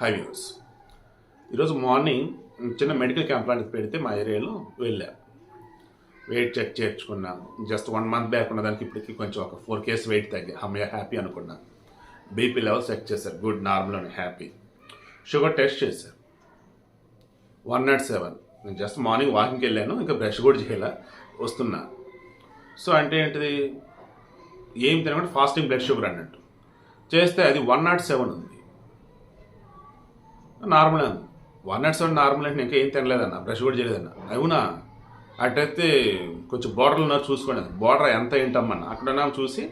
Hi views. ఈరోజు morning చిన్న medical camp లాంటిది పెడితే మా ఏరియాలో వెళ్ళా. వెయిట్ చెక్ చేర్చుకున్నా. జస్ట్ వన్ మంత్ బ్యాక్ ఉన్న దానికి ఇప్పటికి కొంచెం ఒక ఫోర్ కేస్ వెయిట్ తగ్గి అమ్మయ్య హ్యాపీ అనుకున్నా. బీపీ లెవెల్ చెక్ చేశారు. గుడ్ నార్మల్ అని హ్యాపీ. షుగర్ టెస్ట్ చేశారు వన్ నాట్ సెవెన్. నేను జస్ట్ మార్నింగ్ వాకింగ్కి వెళ్ళాను. ఇంకా బ్రష్ కూడా చేయాల? వస్తున్నా. సో అంటే ఏంటిది? ఏం తినకుండా ఫాస్టింగ్ బ్లడ్ షుగర్ అన్నట్టు. చేస్తే అది వన్ నాట్ సెవెన్ ఉంది. నార్మల్ ఉంది వన్ నాట్ సెవెన్ నార్మల్ అంటే ఇంకా ఏం తినలేదన్న. బ్రష్ కూడా చేయలేదన్న. అవునా? అటైతే కొంచెం బోర్డర్లు ఉన్నారు చూసుకోండి బార్డర్ ఎంత ఏంటమ్మన్న? అక్కడ ఉన్నాం చూసి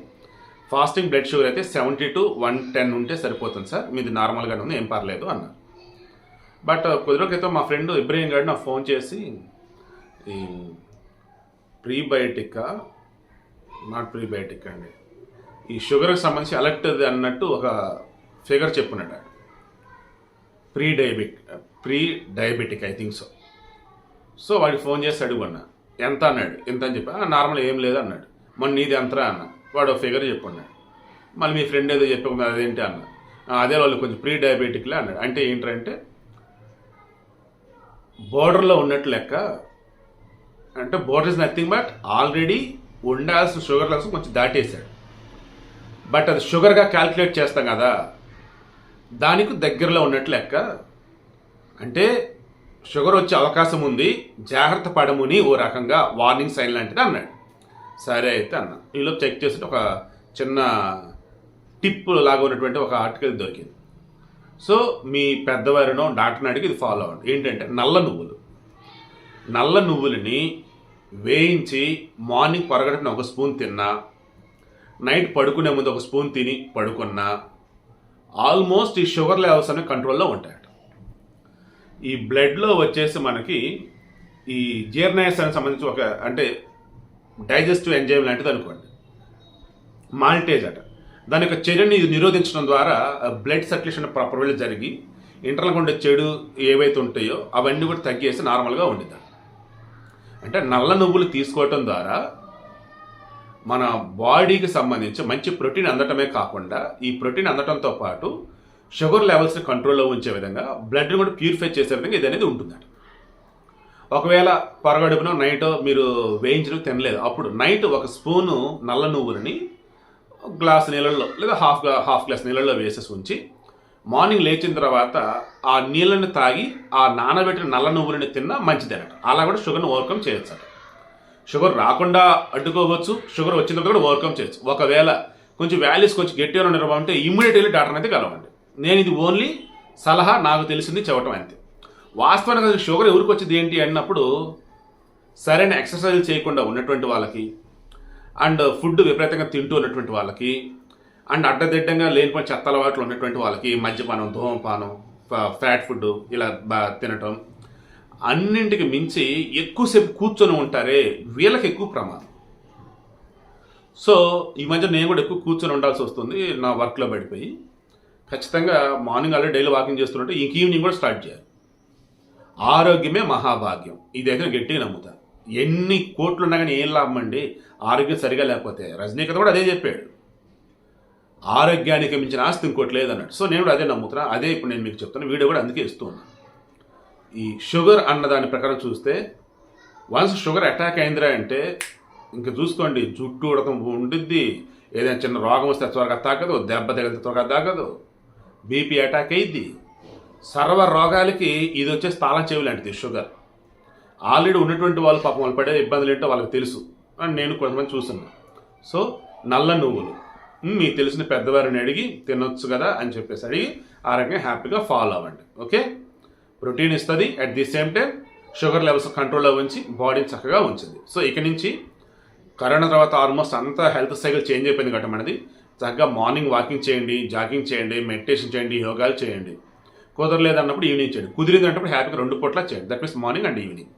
ఫాస్టింగ్ బ్లడ్ షుగర్ అయితే సెవెంటీ టు వన్ టెన్ ఉంటే సరిపోతుంది సార్. మీది నార్మల్గానే ఉంది ఏం పర్లేదు అన్నారు బట్ uh, కొద్ది క్రితం మా ఫ్రెండ్ ఇబ్రహీం గారు నాకు ఫోన్ చేసి ఈ ప్రీబయోటిక్ నాట్ ప్రీబయోటిక్ అండి. ఈ షుగర్కి సంబంధించి అలర్ట్ అన్నట్టు ఒక figure చెప్పున్నాడు pre diabetic pre diabetic I think so so వాడికి ఫోన్ చేసి అడుగున్నా. ఎంత? అన్నాడు. ఎంత అని చెప్పి. నార్మల్ ఏం లేదు అన్నాడు. మన నీది ఎంతరా అన్న. వాడు ఫిగర్ చెప్పున్నాడు. మళ్ళీ మీ ఫ్రెండ్ ఏదో చెప్పకుండా అదేంటి? అన్న. అదే వాళ్ళు కొంచెం ప్రీ డయాబెటిక్లే అన్నాడు. అంటే ఏంటంటే బోర్డర్లో ఉన్నట్టు లెక్క అంటే border is nothing but already ఉండాల్సిన షుగర్ లెవెల్స్ కొంచెం దాటేశాడు. బట్ అది షుగర్గా క్యాల్కులేట్ చేస్తాం కదా దానికి దగ్గరలో ఉన్నట్టు లెక్క. అంటే షుగర్ వచ్చే అవకాశం ఉంది జాగ్రత్త పడముని ఓ రకంగా వార్నింగ్ సైన్ లాంటిది అన్నాడు. సరే అయితే అన్న. ఈలోపు చెక్ చేసి ఒక చిన్న టిప్ లాగా ఉన్నటువంటి ఒక ఆర్టికల్ దొరికింది. సో మీ పెద్దవారినో డాక్టర్ని అడిగి ఇది ఫాలో అవ్వండి. ఏంటంటే నల్ల నువ్వులు. నల్ల నువ్వులని వేయించి మార్నింగ్ పొరగడుపున ఒక స్పూన్ తిన్నా నైట్ పడుకునే ముందు ఒక స్పూన్ తిని పడుకున్నా ఆల్మోస్ట్ ఈ షుగర్ లెవెల్స్ అనేవి కంట్రోల్లో ఉంటాయట. ఈ బ్లడ్లో వచ్చేసి మనకి ఈ జీర్ణయాసానికి సంబంధించి ఒక అంటే డైజెస్టివ్ ఎంజైమ్ లాంటిది అనుకోండి. మాల్టేజ్ అట. దాని యొక్క చర్యని నిరోధించడం ద్వారా బ్లడ్ సర్క్యులేషన్ ప్రాపర్గా జరిగి ఇంటర్నల్గా ఉండే చెడు ఏవైతే ఉంటాయో అవన్నీ కూడా తగ్గేసి నార్మల్గా ఉండిద్దాం అంటే నల్ల నువ్వులు తీసుకోవటం ద్వారా మన బాడీకి సంబంధించి మంచి ప్రోటీన్ అందటమే కాకుండా ఈ ప్రోటీన్ అందటంతో పాటు షుగర్ లెవెల్స్ని కంట్రోల్లో ఉంచే విధంగా బ్లడ్ని కూడా ప్యూరిఫై చేసే విధంగా ఇది అనేది ఉంటుందండి ఒకవేళ పొరగడుపున నైట్ మీరు వేయించడం తినలేదు అప్పుడు నైట్ ఒక స్పూను నల్ల నువ్వులని గ్లాస్ నీళ్ళల్లో లేదా హాఫ్ హాఫ్ గ్లాస్ నీళ్ళల్లో వేసేసి ఉంచి మార్నింగ్ లేచిన తర్వాత ఆ నీళ్ళని తాగి ఆ నానబెట్టిన నల్ల నువ్వులని తిన్నా మంచిదనట. అలా కూడా షుగర్ని ఓవర్కమ్ చేయొచ్చు షుగర్ రాకుండా అడ్డుకోవచ్చు. షుగర్ వచ్చిన తర్వాత కూడా ఓవర్కమ్ చేయొచ్చు. ఒకవేళ కొంచెం వ్యాలీస్ కొంచెం గట్టిగా ఉండడం అంటే ఇమ్మీడియట్ వెళ్ళి డాక్టర్ అయితే కలవండి. నేను ఇది ఓన్లీ సలహా నాకు తెలిసింది చెప్పటం అంతే. వాస్తవానికి షుగర్ ఎవరికి వచ్చింది ఏంటి అన్నప్పుడు సరైన ఎక్సర్సైజ్ చేయకుండా ఉన్నటువంటి వాళ్ళకి అండ్ ఫుడ్ విపరీతంగా తింటూ ఉన్నటువంటి వాళ్ళకి అండ్ అడ్డదిడ్డంగా లేనిపోయిన చెత్త అలవాట్లు ఉన్నటువంటి వాళ్ళకి మద్యపానం ధూమపానం ఫ్యాట్ ఫుడ్ ఇలా బా తినటం అన్నింటికి మించి ఎక్కువసేపు కూర్చొని ఉంటారే వీళ్ళకి ఎక్కువ ప్రమాదం. సో ఈ మధ్య నేను కూడా ఎక్కువ కూర్చొని ఉండాల్సి వస్తుంది నా వర్క్లో పడిపోయి. ఖచ్చితంగా మార్నింగ్ ఆల్రెడీ డైలీ వాకింగ్ చేస్తుంటే ఇంక ఈవినింగ్ కూడా స్టార్ట్ చేయాలి. ఆరోగ్యమే మహాభాగ్యం. ఇది దగ్గర గట్టిగా నమ్ముతా. ఎన్ని కోట్లు ఉన్నా కానీ ఏం లాభం అండి? ఆరోగ్యం సరిగా లేకపోతే. రజనీకాంత్ కూడా అదే చెప్పాడు. ఆరోగ్యానికి మించిన ఆస్తి ఇంకోటి లేదన్నాడు. సో నేను కూడా అదే నమ్ముతున్నా. అదే ఇప్పుడు నేను మీకు చెప్తాను వీడియో కూడా అందుకే ఇస్తున్నాను ఈ షుగర్ అన్న దాని ప్రకారం చూస్తే వన్స్ షుగర్ అటాక్ అయిందిరా అంటే ఇంకా చూసుకోండి జుట్టు ఉడకం ఉండిద్ది. ఏదైనా చిన్న రోగం వస్తే త్వరగా తాగదు దెబ్బ తగిలితే త్వరగా తాగదు బీపీ అటాక్ అయ్యిద్ది సర్వ రోగాలకి ఇది వచ్చేసి తాళం చెవి లాంటిది షుగర్. ఆల్రెడీ ఉన్నటువంటి వాళ్ళు పాపం వాళ్ళు పడే ఇబ్బందులు ఏంటో వాళ్ళకి తెలుసు. అని నేను కొంతమంది చూస్తున్నాను సో నల్ల నువ్వులు. మీకు తెలిసిన పెద్దవారిని అడిగి తినొచ్చు కదా? అని చెప్పేసి అడిగి ఆ రకంగా హ్యాపీగా ఫాలో అవ్వండి. ఓకే ప్రోటీన్ ఇస్తుంది. At the same time sugar levels కంట్రోల్లో ఉంచి బాడీని చక్కగా ఉంచింది. సో ఇక నుంచి కరోనా తర్వాత ఆల్మోస్ట్ అంతా హెల్త్ సైకిల్ చేంజ్ అయిపోయింది కాబట్టి మనది. చక్కగా మార్నింగ్ వాకింగ్ చేయండి జాగింగ్ చేయండి మెడిటేషన్ చేయండి యోగాలు చేయండి. కుదరలేదు అన్నప్పుడు ఈవినింగ్ చేయండి. కుదిరింది అన్నప్పుడు హ్యాపీగా రెండు పూట్ల చేయండి. That means morning and evening